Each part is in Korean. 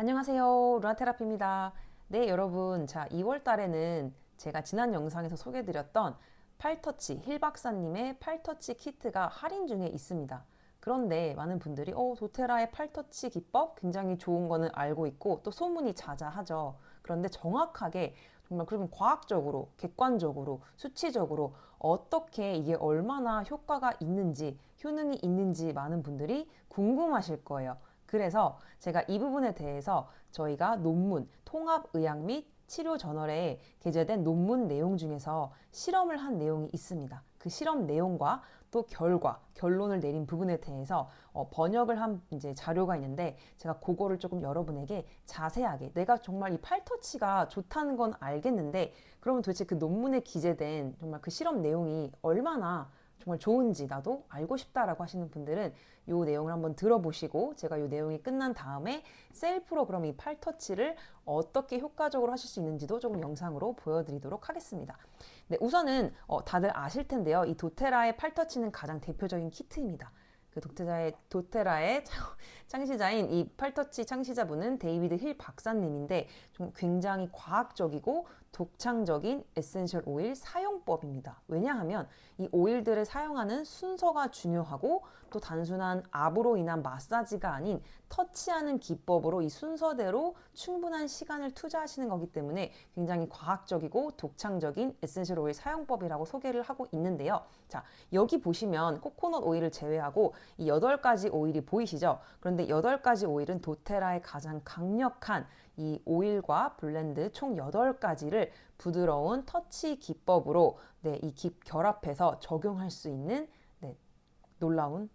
안녕하세요. 루아테라피입니다. 네, 여러분. 자, 2월 달에는 제가 지난 영상에서 소개해드렸던 팔터치, 힐 박사님의 팔터치 키트가 할인 중에 있습니다. 그런데 많은 분들이, 어, 도테라의 팔터치 기법 굉장히 좋은 거는 알고 있고, 또 소문이 자자하죠. 그런데 정확하게 정말 그러면 과학적으로, 객관적으로, 수치적으로 어떻게 이게 얼마나 효과가 있는지, 효능이 있는지 많은 분들이 궁금하실 거예요. 그래서 제가 이 부분에 대해서 저희가 논문, 통합의학 및 치료 저널에 게재된 논문 내용 중에서 실험을 한 내용이 있습니다. 그 실험 내용과 또 결과, 결론을 내린 부분에 대해서 어, 번역을 한 이제 자료가 있는데 제가 그거를 조금 여러분에게 자세하게 내가 정말 이 팔터치가 좋다는 건 알겠는데 그러면 도대체 그 논문에 기재된 정말 그 실험 내용이 얼마나 정말 좋은지 나도 알고 싶다라고 하시는 분들은 이 내용을 한번 들어보시고 제가 이 내용이 끝난 다음에 셀프로 그럼 이 팔터치를 어떻게 효과적으로 하실 수 있는지도 조금 영상으로 보여드리도록 하겠습니다. 네, 우선은 어, 다들 아실 텐데요. 이 도테라의 팔터치는 가장 대표적인 키트입니다. 그 도테라의, 도테라의 창시자인 이 팔터치 창시자분은 데이비드 힐 박사님인데 좀 굉장히 과학적이고 독창적인 에센셜 오일 사용법입니다. 왜냐하면 이 오일들을 사용하는 순서가 중요하고 또 단순한 압으로 인한 마사지가 아닌 터치하는 기법으로 이 순서대로 충분한 시간을 투자하시는 거기 때문에 굉장히 과학적이고 독창적인 에센셜 오일 사용법이라고 소개를 하고 있는데요. 자, 여기 보시면 코코넛 오일을 제외하고 이 8가지 오일이 보이시죠? 그런데 8가지 오일은 도테라의 가장 강력한 이 오일과 블렌드 총 8가지를 부드러운 터치 기법으로 네, 이 기, 결합해서 적용할 수 있는 네, 놀라운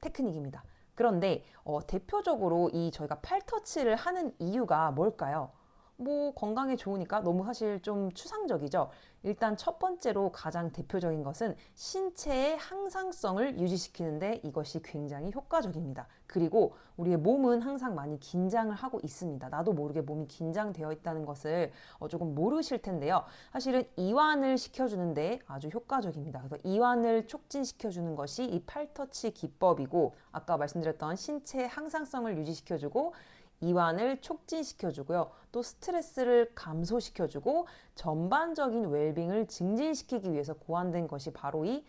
테크닉입니다. 그런데 어, 대표적으로 이 저희가 팔터치를 하는 이유가 뭘까요? 뭐 건강에 좋으니까 너무 사실 좀 추상적이죠. 일단 첫 번째로 가장 대표적인 것은 신체의 항상성을 유지시키는데 이것이 굉장히 효과적입니다. 그리고 우리의 몸은 항상 많이 긴장을 하고 있습니다. 나도 모르게 몸이 긴장되어 있다는 것을 어, 조금 모르실 텐데요. 사실은 이완을 시켜주는데 아주 효과적입니다. 그래서 이완을 촉진시켜주는 것이 이 팔터치 기법이고 아까 말씀드렸던 신체의 항상성을 유지시켜주고 이완을 촉진시켜주고요. 또 스트레스를 감소시켜주고 전반적인 웰빙을 증진시키기 위해서 고안된 것이 바로 이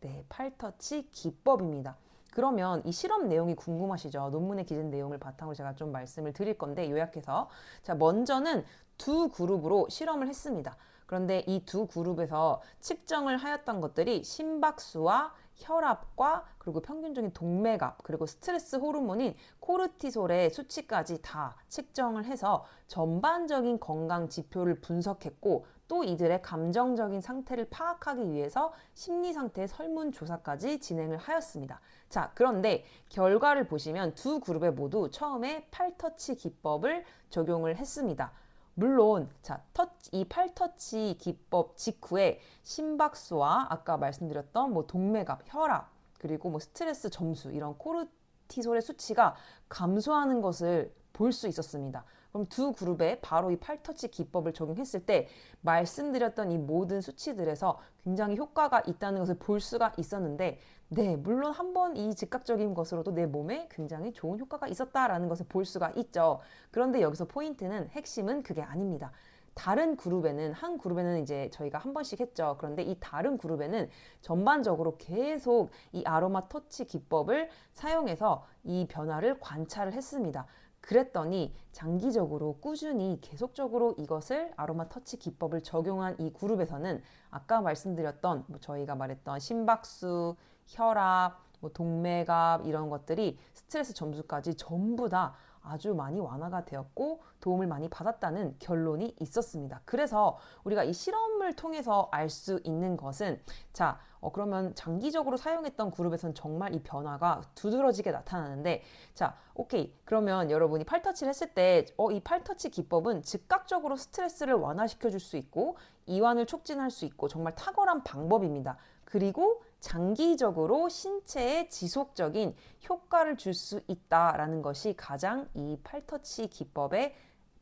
네, 팔터치 기법입니다. 그러면 이 실험 내용이 궁금하시죠? 논문에 기재된 내용을 바탕으로 제가 좀 말씀을 드릴 건데 요약해서 자 먼저는 두 그룹으로 실험을 했습니다. 그런데 이 두 그룹에서 측정을 하였던 것들이 심박수와 혈압과 그리고 평균적인 동맥압 그리고 스트레스 호르몬인 코르티솔의 수치까지 다 측정을 해서 전반적인 건강 지표를 분석했고 또 이들의 감정적인 상태를 파악하기 위해서 심리 상태 설문조사까지 진행을 하였습니다. 자, 그런데 결과를 보시면 두 그룹에 모두 처음에 팔터치 기법을 적용을 했습니다. 물론 자, 터치, 이 팔터치 기법 직후에 심박수와 아까 말씀드렸던 뭐 동맥압, 혈압, 그리고 뭐 스트레스 점수 이런 코르티솔의 수치가 감소하는 것을 볼 수 있었습니다. 그럼 두 그룹에 바로 이 팔터치 기법을 적용했을 때 말씀드렸던 이 모든 수치들에서 굉장히 효과가 있다는 것을 볼 수가 있었는데 네, 물론 한 번 이 즉각적인 것으로도 내 몸에 굉장히 좋은 효과가 있었다라는 것을 볼 수가 있죠. 그런데 여기서 포인트는 핵심은 그게 아닙니다. 다른 그룹에는 한 그룹에는 이제 저희가 한 번씩 했죠. 그런데 이 다른 그룹에는 전반적으로 계속 이 아로마 터치 기법을 사용해서 이 변화를 관찰을 했습니다. 그랬더니 장기적으로 꾸준히 계속적으로 이것을 아로마 터치 기법을 적용한 이 그룹에서는 아까 말씀드렸던 뭐 저희가 말했던 심박수, 혈압, 뭐 동맥압 이런 것들이 스트레스 점수까지 전부 다 아주 많이 완화가 되었고 도움을 많이 받았다는 결론이 있었습니다. 그래서 우리가 이 실험을 통해서 알 수 있는 것은 자, 어, 그러면 장기적으로 사용했던 그룹에서는 정말 이 변화가 두드러지게 나타나는데 자, 오케이. 그러면 여러분이 팔터치를 했을 때 어, 이 팔터치 기법은 즉각적으로 스트레스를 완화시켜 줄 수 있고 이완을 촉진할 수 있고 정말 탁월한 방법입니다. 그리고 장기적으로 신체에 지속적인 효과를 줄 수 있다라는 것이 가장 이 팔터치 기법의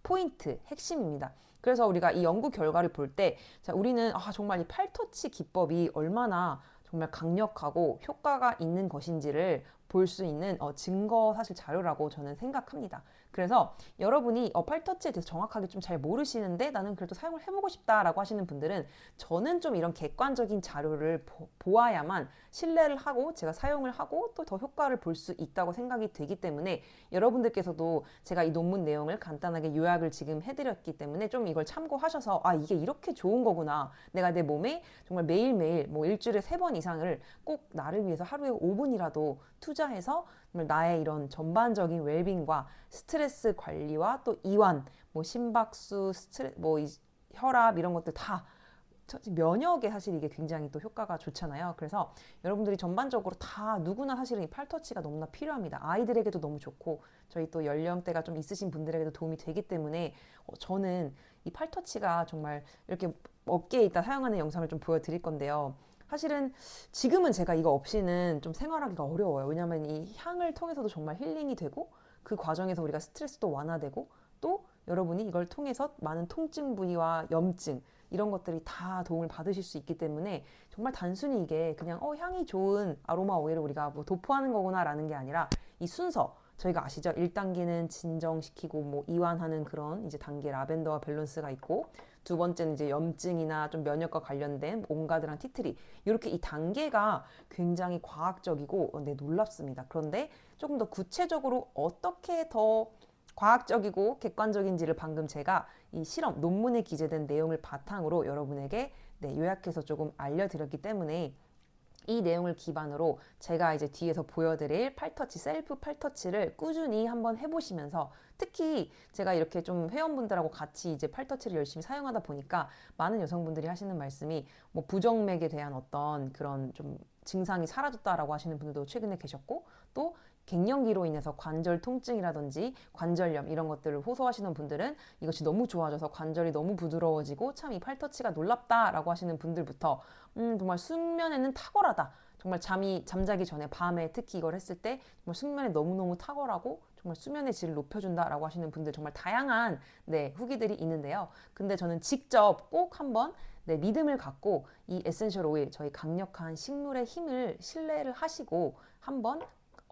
포인트, 핵심입니다. 그래서 우리가 이 연구 결과를 볼 때, 자, 우리는 아, 정말 이 팔터치 기법이 얼마나 정말 강력하고 효과가 있는 것인지를 볼 수 있는 어, 증거 사실 자료라고 저는 생각합니다. 그래서 여러분이 어, 팔터치에 대해서 정확하게 좀 잘 모르시는데 나는 그래도 사용을 해보고 싶다라고 하시는 분들은 저는 좀 이런 객관적인 자료를 보, 보아야만 신뢰를 하고 제가 사용을 하고 또 더 효과를 볼 수 있다고 생각이 되기 때문에 여러분들께서도 제가 이 논문 내용을 간단하게 요약을 지금 해드렸기 때문에 좀 이걸 참고하셔서 아 이게 이렇게 좋은 거구나 내가 내 몸에 정말 매일매일 뭐 일주일에 세 번 이상을 꼭 나를 위해서 하루에 5분이라도 투자 해서 정말 나의 이런 전반적인 웰빙과 스트레스 관리와 또 이완 뭐 심박수 스트레 뭐 이- 혈압 이런 것들 다 저- 면역에 사실 이게 굉장히 또 효과가 좋잖아요. 그래서 여러분들이 전반적으로 다 누구나 사실은 이 팔터치가 너무나 필요합니다. 아이들에게도 너무 좋고 저희 또 연령대가 좀 있으신 분들에게도 도움이 되기 때문에 어, 저는 이 팔터치가 정말 이렇게 어깨에 있다 사용하는 영상을 좀 보여드릴 건데요. 사실은 지금은 제가 이거 없이는 좀 생활하기가 어려워요. 왜냐하면 이 향을 통해서도 정말 힐링이 되고 그 과정에서 우리가 스트레스도 완화되고 또 여러분이 이걸 통해서 많은 통증 부위와 염증 이런 것들이 다 도움을 받으실 수 있기 때문에 정말 단순히 이게 그냥 어 향이 좋은 아로마 오일을 우리가 뭐 도포하는 거구나라는 게 아니라 이 순서 저희가 아시죠? 1단계는 진정시키고 뭐 이완하는 그런 이제 단계 라벤더와 밸런스가 있고 두 번째는 이제 염증이나 좀 면역과 관련된 온가드랑 티트리 이렇게 이 단계가 굉장히 과학적이고 어, 네 놀랍습니다. 그런데 조금 더 구체적으로 어떻게 더 과학적이고 객관적인지를 방금 제가 이 실험 논문에 기재된 내용을 바탕으로 여러분에게 네, 요약해서 조금 알려드렸기 때문에 이 내용을 기반으로 제가 이제 뒤에서 보여드릴 팔터치, 셀프 팔터치를 꾸준히 한번 해보시면서 특히 제가 이렇게 좀 회원분들하고 같이 이제 팔터치를 열심히 사용하다 보니까 많은 여성분들이 하시는 말씀이 뭐 부정맥에 대한 어떤 그런 좀 증상이 사라졌다라고 하시는 분들도 최근에 계셨고 또 갱년기로 인해서 관절 통증이라든지 관절염 이런 것들을 호소하시는 분들은 이것이 너무 좋아져서 관절이 너무 부드러워지고 참 이 팔터치가 놀랍다라고 하시는 분들부터 음, 정말 숙면에는 탁월하다. 정말 잠이 잠자기 전에 밤에 특히 이걸 했을 때 정말 숙면에 너무너무 탁월하고 정말 수면의 질을 높여준다라고 하시는 분들 정말 다양한 네, 후기들이 있는데요. 근데 저는 직접 꼭 한번 네, 믿음을 갖고 이 에센셜 오일 저희 강력한 식물의 힘을 신뢰를 하시고 한번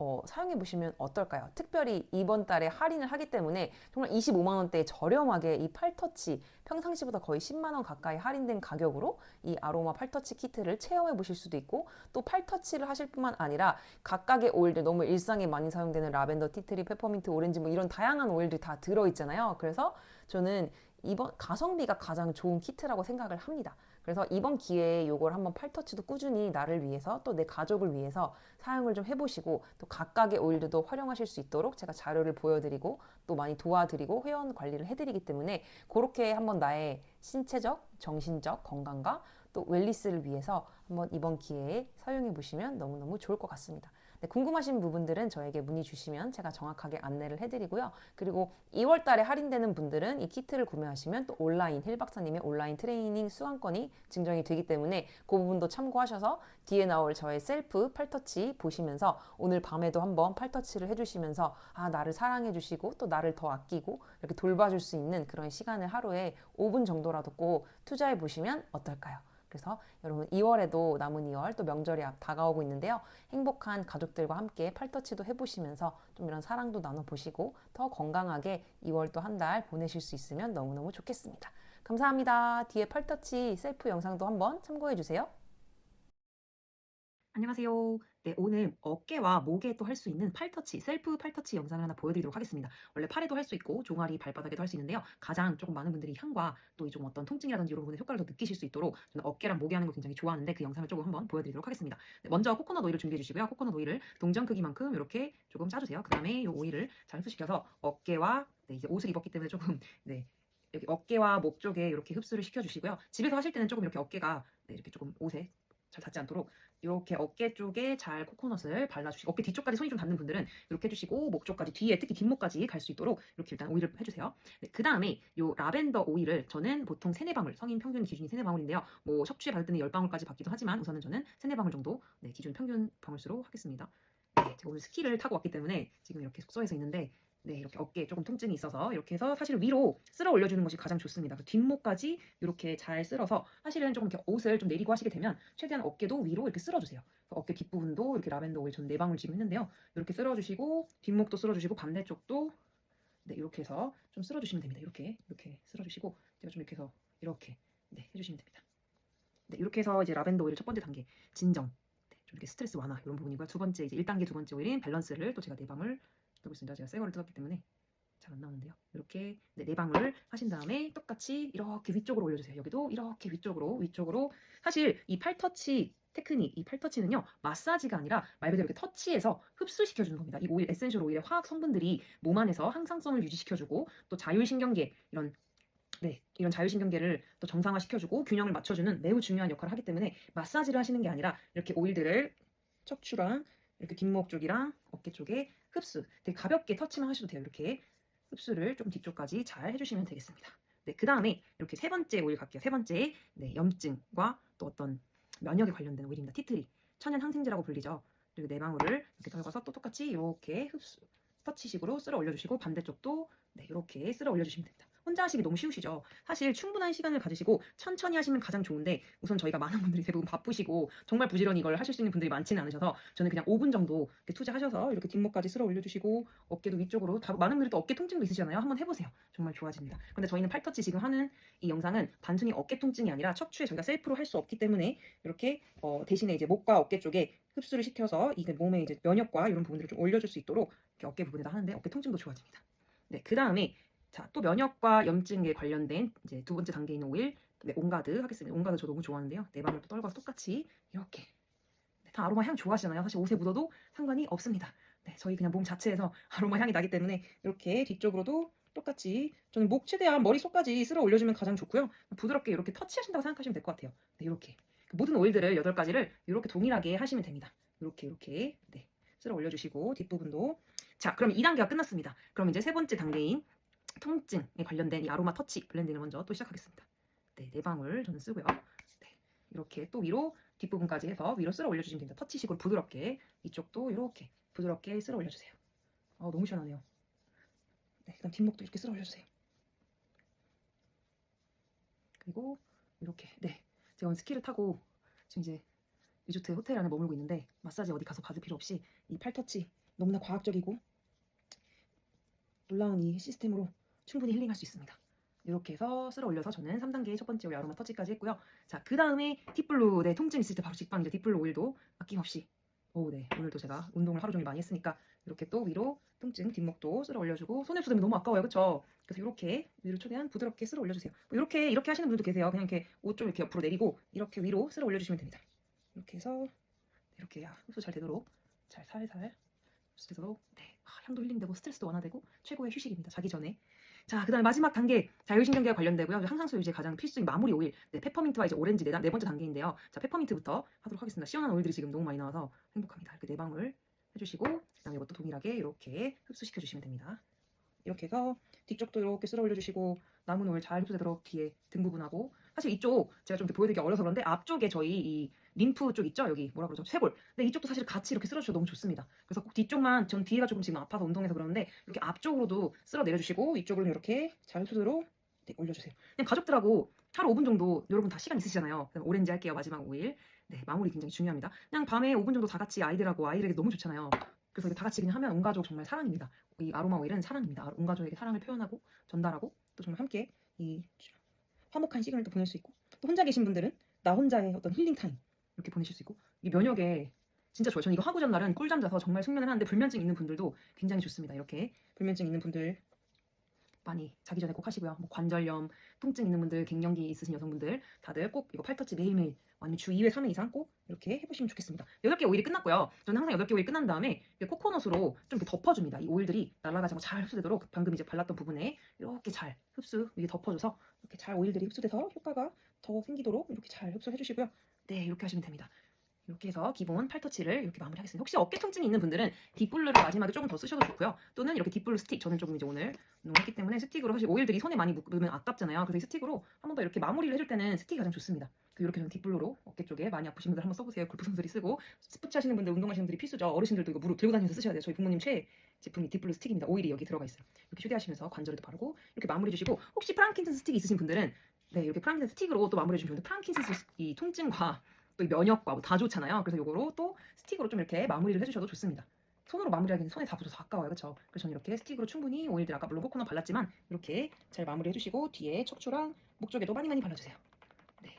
어, 사용해 보시면 어떨까요? 특별히 이번 달에 할인을 하기 때문에 정말 25만 원대에 저렴하게 이 팔터치 평상시보다 거의 10만 원 가까이 할인된 가격으로 이 아로마 팔터치 키트를 체험해 보실 수도 있고 또 팔터치를 하실 뿐만 아니라 각각의 오일들 너무 일상에 많이 사용되는 라벤더, 티트리, 페퍼민트, 오렌지 뭐 이런 다양한 오일들이 다 들어 있잖아요. 그래서 저는 이번 가성비가 가장 좋은 키트라고 생각을 합니다. 그래서 이번 기회에 이걸 한번 팔터치도 꾸준히 나를 위해서 또 내 가족을 위해서 사용을 좀 해보시고 또 각각의 오일들도 활용하실 수 있도록 제가 자료를 보여드리고 또 많이 도와드리고 회원 관리를 해드리기 때문에 그렇게 한번 나의 신체적, 정신적 건강과 또 웰리스를 위해서 한번 이번 기회에 사용해 보시면 너무너무 좋을 것 같습니다. 네, 궁금하신 부분들은 저에게 문의 주시면 제가 정확하게 안내를 해드리고요. 그리고 2월 달에 할인되는 분들은 이 키트를 구매하시면 또 온라인, 힐 박사님의 온라인 트레이닝 수강권이 증정이 되기 때문에 그 부분도 참고하셔서 뒤에 나올 저의 셀프 팔터치 보시면서 오늘 밤에도 한번 팔터치를 해주시면서 아, 나를 사랑해 주시고 또 나를 더 아끼고 이렇게 돌봐줄 수 있는 그런 시간을 하루에 5분 정도라도 꼭 투자해 보시면 어떨까요? 그래서 여러분 2월에도 남은 2월 또 명절이 앞 다가오고 있는데요. 행복한 가족들과 함께 팔터치도 해보시면서 좀 이런 사랑도 나눠보시고 더 건강하게 2월 또 한 달 보내실 수 있으면 너무너무 좋겠습니다. 감사합니다. 뒤에 팔터치 셀프 영상도 한번 참고해 주세요. 안녕하세요. 네, 오늘 어깨와 목에 또 할 수 있는 팔터치, 셀프 팔터치 영상을 하나 보여드리도록 하겠습니다. 원래 팔에도 할 수 있고 종아리, 발바닥에도 할 수 있는데요. 가장 조금 많은 분들이 향과 또 좀 어떤 통증이라든지 이런 부분의 효과를 더 느끼실 수 있도록 저는 어깨랑 목에 하는 거 굉장히 좋아하는데 그 영상을 조금 한번 보여드리도록 하겠습니다. 네, 먼저 코코넛 오일을 준비해 주시고요. 코코넛 오일을 동전 크기만큼 이렇게 조금 짜주세요. 그 다음에 이 오일을 잘 흡수시켜서 어깨와 네, 이제 옷을 입었기 때문에 조금 네, 여기 어깨와 목 쪽에 이렇게 흡수를 시켜주시고요. 집에서 하실 때는 조금 이렇게 어깨가 네, 이렇게 조금 옷에 잘 닿지 않도록 이렇게 어깨 쪽에 잘 코코넛을 발라주시고 어깨 뒤쪽까지 손이 좀 닿는 분들은 이렇게 해주시고 목 쪽까지 뒤에 특히 뒷목까지 갈 수 있도록 이렇게 일단 오일을 해주세요. 네, 그 다음에 이 라벤더 오일을 저는 보통 세네 방울 성인 평균 기준이 세네 방울인데요. 뭐 섭취에 받을 때는 열 방울까지 받기도 하지만 우선은 저는 세네 방울 정도 네, 기준 평균 방울수로 하겠습니다. 네, 제가 오늘 스키를 타고 왔기 때문에 지금 이렇게 숙소에서 있는데 네, 이렇게 어깨에 조금 통증이 있어서 이렇게 해서 사실 위로 쓸어 올려주는 것이 가장 좋습니다. 뒷목까지 이렇게 잘 쓸어서 사실은 조금 이렇게 옷을 좀 내리고 하시게 되면 최대한 어깨도 위로 이렇게 쓸어주세요. 어깨 뒷부분도 이렇게 라벤더 오일 전 네 방울 지금 했는데요. 이렇게 쓸어주시고 뒷목도 쓸어주시고 반대쪽도 네 이렇게 해서 좀 쓸어주시면 됩니다. 이렇게 이렇게 쓸어주시고 제가 좀 이렇게 해서 이렇게 네 해주시면 됩니다. 네 이렇게 해서 이제 라벤더 오일 첫 번째 단계 진정 네, 좀 이렇게 스트레스 완화 이런 부분이고요. 두 번째 이제 1단계 두 번째 오일인 밸런스를 또 제가 네 방울 뜨고 있습니다. 제가 새 거를 뜯었기 때문에 잘 안 나오는데요. 이렇게 네, 네 방울 하신 다음에 똑같이 이렇게 위쪽으로 올려주세요. 여기도 이렇게 위쪽으로 위쪽으로 사실 이 팔터치 테크닉 이 팔터치는요 마사지가 아니라 말 그대로 이렇게 터치해서 흡수시켜주는 겁니다. 이 오일 에센셜 오일의 화학 성분들이 몸 안에서 항상성을 유지시켜주고 또 자율신경계 이런 네, 이런 자율신경계를 또 정상화 시켜주고 균형을 맞춰주는 매우 중요한 역할을 하기 때문에 마사지를 하시는 게 아니라 이렇게 오일들을 척추랑 이렇게 뒷목 쪽이랑 어깨 쪽에 흡수 되게 가볍게 터치만 하셔도 돼요. 이렇게 흡수를 좀 뒤쪽까지 잘 해주시면 되겠습니다. 네, 그 다음에 이렇게 세 번째 오일 갈게요. 세 번째 네, 염증과 또 어떤 면역에 관련된 오일입니다. 티트리 천연 항생제라고 불리죠. 그리고 네 방울을 이렇게 덜어서 또 똑같이 이렇게 흡수 터치식으로 쓸어 올려주시고 반대쪽도 네, 이렇게 쓸어 올려주시면 됩니다. 혼자 하시기 너무 쉬우시죠? 사실 충분한 시간을 가지시고 천천히 하시면 가장 좋은데 우선 저희가 많은 분들이 대부분 바쁘시고 정말 부지런히 이걸 하실 수 있는 분들이 많지는 않으셔서 저는 그냥 5분 정도 투자하셔서 이렇게 뒷목까지 쓸어 올려주시고 어깨도 위쪽으로 다, 많은 분들이 또 어깨 통증도 있으시잖아요. 한번 해보세요. 정말 좋아집니다. 근데 저희는 팔터치 지금 하는 이 영상은 단순히 어깨 통증이 아니라 척추에 저희가 셀프로 할 수 없기 때문에 이렇게 어, 대신에 이제 목과 어깨 쪽에 흡수를 시켜서 이게 몸에 이제 면역과 이런 부분들을 좀 올려줄 수 있도록 어깨 부분에다 하는데 어깨 통증도 좋아집니다. 네, 그 다음에 자, 또 면역과 염증에 관련된 이제 두 번째 단계인 오일, 네, 온가드 하겠습니다. 온가드 저 너무 좋아하는데요. 네 방울 또 떨궈서 똑같이 이렇게 네, 다 아로마 향 좋아하시잖아요. 사실 옷에 묻어도 상관이 없습니다. 네, 저희 그냥 몸 자체에서 아로마 향이 나기 때문에 이렇게 뒤쪽으로도 똑같이 저는 목 최대한 머릿속까지 쓸어 올려주면 가장 좋고요. 부드럽게 이렇게 터치하신다고 생각하시면 될 것 같아요. 네, 이렇게 그 모든 오일들을 8가지를 이렇게 동일하게 하시면 됩니다. 이렇게 이렇게 네, 쓸어 올려주시고 뒷부분도 자, 그럼 2단계가 끝났습니다. 그럼 이제 세 번째 단계인 통증에 관련된 이 아로마 터치 블렌딩을 먼저 또 시작하겠습니다. 네, 네 방울 저는 쓰고요. 네, 이렇게 또 위로 뒷부분까지 해서 위로 쓸어 올려주시면 됩니다. 터치식으로 부드럽게 이쪽도 이렇게 부드럽게 쓸어 올려주세요. 아, 너무 시원하네요. 네, 그다음 뒷목도 이렇게 쓸어 올려주세요. 그리고 이렇게 네, 제가 스키를 타고 지금 이제 리조트 호텔 안에 머물고 있는데 마사지 어디 가서 받을 필요 없이 이 팔 터치 너무나 과학적이고 놀라운 이 시스템으로 충분히 힐링할 수 있습니다. 이렇게 해서 쓸어 올려서 저는 3단계 첫 번째 오일 아로마 터치까지 했고요. 자, 그 다음에 딥블루, 네, 통증 있을 때 바로 직방 이제 딥블루 오일도 아낌없이 오, 네, 오늘도 제가 운동을 하루 종일 많이 했으니까 이렇게 또 위로 통증 뒷목도 쓸어 올려주고 손에 쏟으면 너무 아까워요, 그렇죠? 그래서 이렇게 위로 최대한 부드럽게 쓸어 올려주세요. 뭐 이렇게 이렇게 하시는 분들도 계세요. 그냥 이렇게 옷 좀 이렇게 옆으로 내리고 이렇게 위로 쓸어 올려주시면 됩니다. 이렇게 해서 이렇게 야, 흡수 잘 되도록 잘 살살 흡수되도록 네, 아, 향도 힐링되고 스트레스도 완화되고 최고의 휴식입니다. 자기 전에. 자, 그다음 마지막 단계 자율신경계와 관련되고요. 항상수 유지의 가장 필수인 마무리 오일, 네, 페퍼민트와 이제 오렌지 네, 단- 네 번째 단계인데요. 자, 페퍼민트부터 하도록 하겠습니다. 시원한 오일들이 지금 너무 많이 나와서 행복합니다. 이렇게 네 방울 해주시고 그다음에 이것도 동일하게 이렇게 흡수시켜 주시면 됩니다. 이렇게 해서 뒤쪽도 이렇게 쓸어 올려주시고 남은 오일 잘 흡수되도록 뒤에 등 부분하고 사실 이쪽 제가 좀 보여드리기 어려서 그런데 앞쪽에 저희 이 림프 쪽 있죠? 여기 뭐라 그러죠? 쇄골. 근데 이쪽도 사실 같이 이렇게 쓸어주셔도 너무 좋습니다. 그래서 꼭 뒤쪽만 전 뒤가 조금 지금 아파서 운동해서 그러는데 이렇게 앞쪽으로도 쓸어 내려주시고 이쪽으로는 이렇게 잘 흡수도록 네, 올려주세요. 그냥 가족들하고 하루 5분 정도 여러분 다 시간 있으시잖아요. 오렌지 할게요 마지막 오일. 네 마무리 굉장히 중요합니다. 그냥 밤에 5분 정도 다 같이 아이들하고 아이들에게 너무 좋잖아요. 그래서 다 같이 그냥 하면 온 가족 정말 사랑입니다. 이 아로마 오일은 사랑입니다. 온 가족에게 사랑을 표현하고 전달하고 또 정말 함께 이 화목한 시간을 또 보낼 수 있고 또 혼자 계신 분들은 나 혼자의 어떤 힐링 타임 이렇게 보내실 수 있고 이 면역에 진짜 좋아요. 저는 이거 하고 전날은 꿀잠 자서 정말 숙면을 하는데 불면증 있는 분들도 굉장히 좋습니다. 이렇게 불면증 있는 분들 많이 자기 전에 꼭 하시고요. 뭐 관절염, 통증 있는 분들, 갱년기 있으신 여성분들 다들 꼭 이거 팔터치 매일매일 아니면 주 2회, 3회 이상 꼭 이렇게 해보시면 좋겠습니다. 8개 오일이 끝났고요. 저는 항상 8개 오일 끝난 다음에 코코넛으로 좀 이렇게 덮어줍니다. 이 오일들이 날아가지 않고 잘 흡수되도록 방금 이제 발랐던 부분에 이렇게 잘 흡수 위에 덮어줘서 이렇게 잘 오일들이 흡수돼서 효과가 더 생기도록 이렇게 잘 흡수해주시고요. 네, 이렇게 하시면 됩니다. 이렇게 해서 기본 팔터치를 이렇게 마무리하겠습니다. 혹시 어깨 통증이 있는 분들은 딥블루를 마지막에 조금 더 쓰셔도 좋고요. 또는 이렇게 딥블루 스틱, 저는 조금 이제 오늘 운동했기 때문에 스틱으로 사실 오일들이 손에 많이 묻으면 아깝잖아요. 그래서 이 스틱으로 한 번 더 이렇게 마무리를 해줄 때는 스틱이 가장 좋습니다. 이렇게 좀 뒷블로로 어깨 쪽에 많이 아프신 분들 한번 써보세요. 골프 선수들이 쓰고 스포츠 하시는 분들, 운동하시는 분들이 필수죠. 어르신들도 이거 무릎 들고 다니면서 쓰셔야 돼요. 저희 부모님 최애 제품이 딥블루 스틱입니다. 오일이 여기 들어가 있어요. 이렇게 휴대하시면서 관절에도 바르고 이렇게 마무리 해 주시고 혹시 프랑킨센스 스틱 있으신 분들은 네 이렇게 프랑킨센스 스틱으로 또 마무리 해 주시면 프랑킨센스 이 통증과 또이 면역과 뭐다 좋잖아요. 그래서 이거로 또 스틱으로 좀 이렇게 마무리를 해주셔도 좋습니다. 손으로 마무리하기는 손에 다 묻어서 아까워요. 그렇죠? 그래서 저는 이렇게 스틱으로 충분히 오일들 아까 물론 코코넛 발랐지만 이렇게 잘 마무리해 주시고 뒤에 척추랑 목 쪽에도 많이 많이 발라주세요. 네.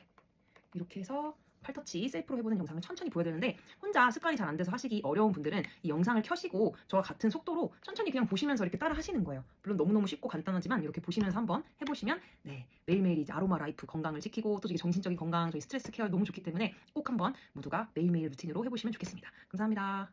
이렇게 해서 팔터치 셀프로 해보는 영상을 천천히 보여드리는데 혼자 습관이 잘 안 돼서 하시기 어려운 분들은 이 영상을 켜시고 저와 같은 속도로 천천히 그냥 보시면서 이렇게 따라 하시는 거예요. 물론 너무너무 쉽고 간단하지만 이렇게 보시면서 한번 해보시면 네 매일매일 이제 아로마 라이프 건강을 지키고 또 정신적인 건강 저희 스트레스 케어 너무 좋기 때문에 꼭 한번 모두가 매일매일 루틴으로 해보시면 좋겠습니다. 감사합니다.